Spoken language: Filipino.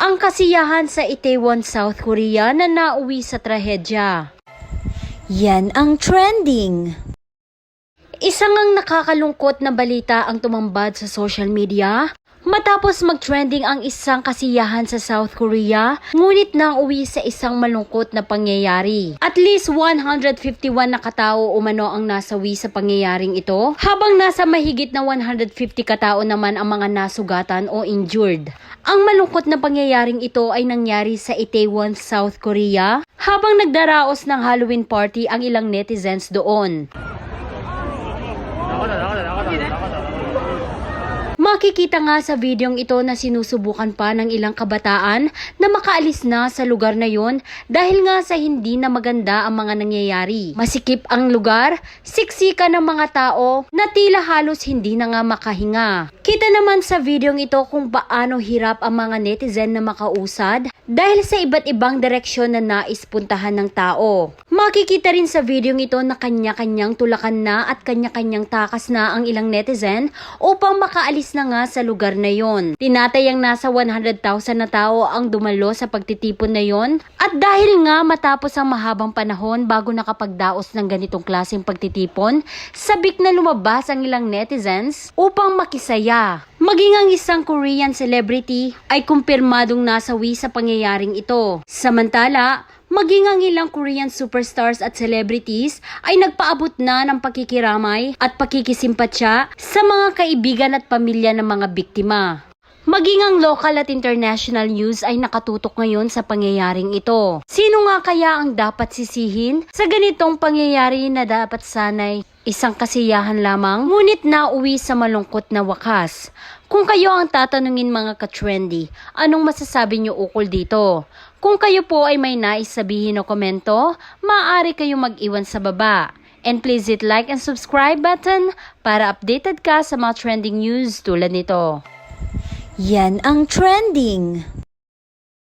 Ang kasiyahan sa Itaewon, South Korea na nauwi sa trahedya. Yan ang trending. Isang ang nakakalungkot na balita ang tumambad sa social media matapos mag-trending ang isang kasiyahan sa South Korea, ngunit nang uwi sa isang malungkot na pangyayari. At least 151 na katao umano ang nasawi sa pangyayaring ito, habang nasa mahigit na 150 katao naman ang mga nasugatan o injured. Ang malungkot na pangyayaring ito ay nangyari sa Itaewon, South Korea, habang nagdaraos ng Halloween party ang ilang netizens doon. Makikita nga sa videong ito na sinusubukan pa ng ilang kabataan na makaalis na sa lugar na yon dahil nga sa hindi na maganda ang mga nangyayari. Masikip ang lugar, siksika ng mga tao na tila halos hindi na nga makahinga. Kita naman sa videong ito kung paano hirap ang mga netizen na makausad dahil sa iba't ibang direksyon na nais puntahan ng tao. Makikita rin sa videong ito na kanya-kanyang tulakan na at kanya-kanyang takas na ang ilang netizen upang makaalis na nga sa lugar na yon. Tinatayang nasa 100,000 na tao ang dumalo sa pagtitipon na yon at dahil nga matapos ang mahabang panahon bago nakapagdaos ng ganitong klaseng pagtitipon, sabik na lumabas ang ilang netizens upang makisaya. Maging ang isang Korean celebrity ay kumpirmadong nasawi sa pangyayaring ito. Samantala, Maging ang ilang Korean superstars at celebrities ay nagpaabot na ng pakikiramay at pakikisimpatya sa mga kaibigan at pamilya ng mga biktima. Maging ang local at international news ay nakatutok ngayon sa pangyayaring ito. Sino nga kaya ang dapat sisihin sa ganitong pangyayari na dapat sanay isang kasiyahan lamang ngunit nauwi sa malungkot na wakas? Kung kayo ang tatanungin mga ka-trendy, anong masasabi niyo ukol dito? Kung kayo po ay may nais sabihin o komento, maaari kayo mag-iwan sa baba. And please hit like and subscribe button para updated ka sa mga trending news tulad nito. Yan ang trending.